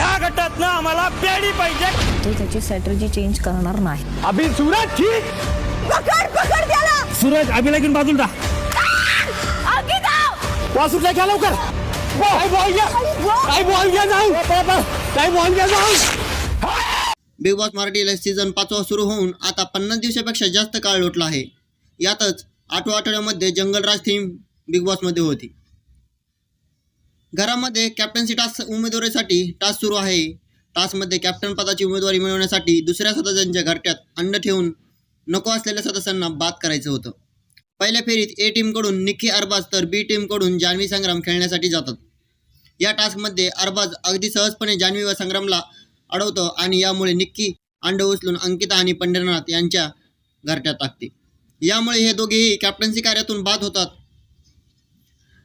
ह्या गटातनं आम्हाला पेडी पाहिजे. तो त्याची स्ट्रॅटर्जी चेंज करणार नाही. अभि सूरज ठीक पकड पकड त्याला. सूरज अभिला घेऊन बाजूला वासूरला घ्या लवकर. काय बॉल घ्या काय बॉल. घ्या जाऊ. काय बॉल घ्या जाऊ. बिग बॉस मराठी सीझन पाचवा सुरू होऊन आता पन्नास दिवसापेक्षा जास्त काळ लोटला आहे. यातच आठव्या आठवड्यामध्ये जंगलराज थीम बिग बॉसमध्ये होती. घरामध्ये कॅप्टन्सी टास्क उमेदवारीसाठी टास्क सुरू आहे. टास्कमध्ये कॅप्टन पदाची उमेदवारी मिळवण्यासाठी दुसऱ्या सदस्यांच्या घरट्यात अंड ठेवून नको असलेल्या सदस्यांना बाद करायचं होतं. पहिल्या फेरीत ए टीमकडून निक्की अरबाज तर बी टीमकडून जान्हवी संग्राम खेळण्यासाठी जातात. या टास्कमध्ये अरबाज अगदी सहजपणे जान्हवी व संग्रामला अडवतो आणि यामुळे निक्की अंड उचलून अंकिता आणि पंढरनाथ यांच्या घरट्यात टाकते. यामुळे हे दोघेही कॅप्टन्सी कार्यातून बाद होतात.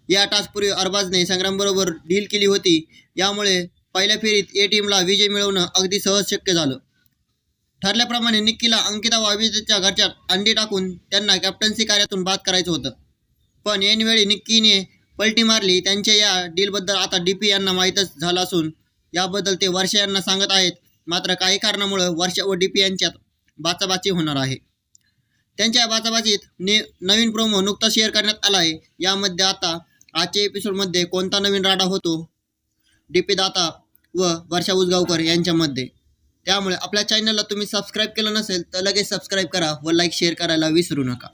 या टास्कपूर्वी अरबाजने संग्रामबरोबर डील केली होती. यामुळे पहिल्या फेरीत ए टीमला विजय मिळवणं अगदी सहज शक्य झालं. ठरल्याप्रमाणे निक्कीला अंकिता व घरच्यात अंडी टाकून त्यांना कॅप्टन्सी कार्यातून बाद करायचं होतं. पण ऐनवेळी निक्कीने पलटी मारली. त्यांच्या या डीलबद्दल आता डी पी यांना माहीतच झालं असून याबद्दल ते वर्षा यांना सांगत आहेत. मात्र काही कारणामुळं वर्षा व डी पी यांच्यात बाचाबाची होणार आहे. त्यांच्या या बाचाबाचीत ने नवीन प्रोमो नुकताच शेअर करण्यात आला आहे. यामध्ये आता आजच्या एपिसोडमध्ये कोणता नवीन राडा होतो? डी पी दाता व वर्षा उसगावकर यांच्यामध्ये. त्यामुळे आपल्या चॅनलला तुम्ही सबस्क्राईब केलं नसेल तर लगेच सबस्क्राईब करा व लाईक शेअर करायला विसरू नका.